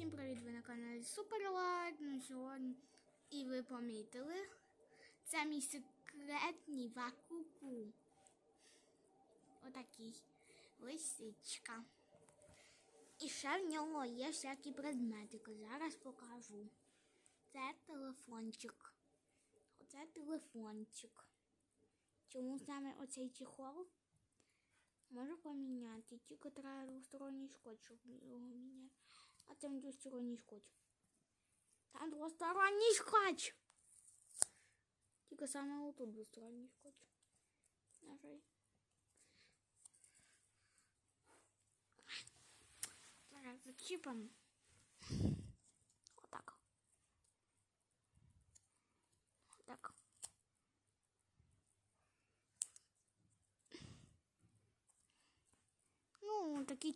Всім привіт! Ви на каналі Суперлайк. Ну, сьогодні і ви помітили. Це мій секретний вакуку. Отакий лисичка. І ще в нього є всякі предметики. Зараз покажу. Це телефончик. Оце телефончик. Чому саме оцей чехол? Можу поміняти, тільки треба двосторонній скотч, щоб його міняти. а там двосторонничкач. Там двосторонничкач! Тільки вот тут двосторонничкач. Нажай. Вот так. Вот так. Ну, такий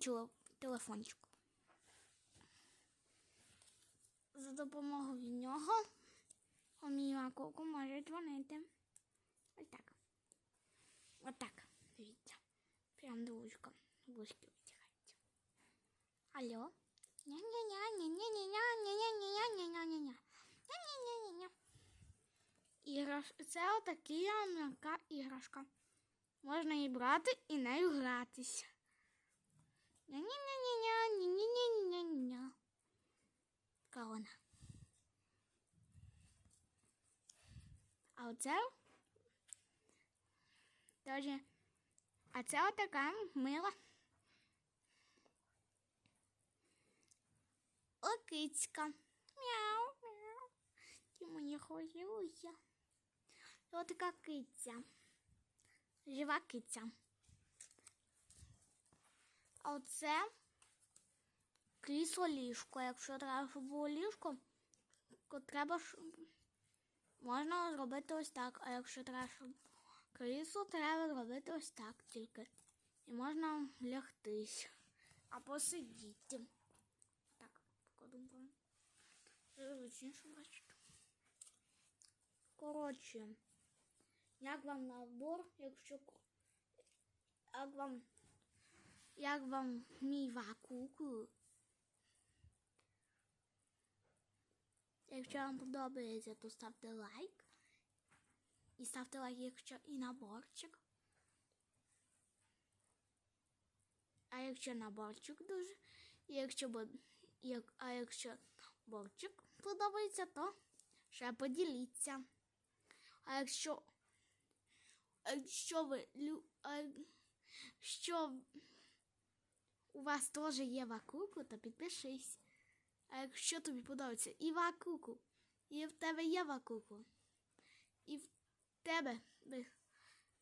телефончик. За допомогою нього у мій може дзвонити. Ось так. Ось так. Дивіться. Прям до вушка. Вушки витягають. Алло? Ня-ня-ня-ня-ня-ня-ня-ня-ня-ня-ня-ня-ня-ня. Ня-ня-ня-ня-ня.Іграш... Це отака м'яка іграшка. Можна її брати і нею гратись. Ня-ня-ня-ня-ня, ня-ня-ня-ня-ня. Корона. А оце теж. А це отака мила. Окицька. Мяу, мяу. Ти мені хвилюйся. І отака киця. Жива киця. А оце крісло ліжко. Якщо треба, було ліжко, то треба можна зробити ось так. А якщо треба, щоб крісло, треба зробити ось так тільки. І можна лягтись. А посидіти. Так, вам. Зручніше бачите. Коротше, як вам набор, якщо як вам як вам мій вакуку? Якщо вам подобається, то ставте лайк. І ставте лайк, якщо і наборчик. А якщо наборчик дуже. І якщо як, а якщо наборчик подобається, то ще поділіться. А якщо, якщо ви а, що у вас теж є вакуку, то підпишись. А якщо тобі подобається і і в тебе є вакуку, і в тебе,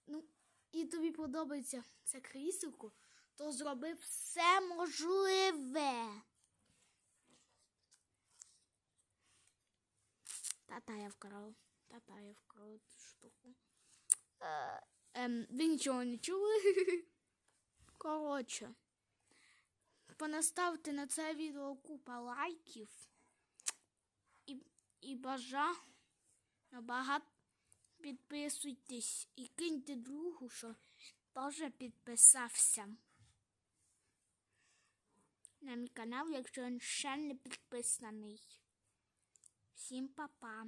ну, і тобі подобається це кріселко, то зроби все можливе. Тата я вкрав. Тата я вкрав цю штуку. Е, ем, ви нічого не чули? Коротше. Понаставте на це відео купа лайків. І, і бажа багато підписуйтесь і киньте другу, що теж підписався. На мій канал, якщо він ще не підписаний. Всім па-па.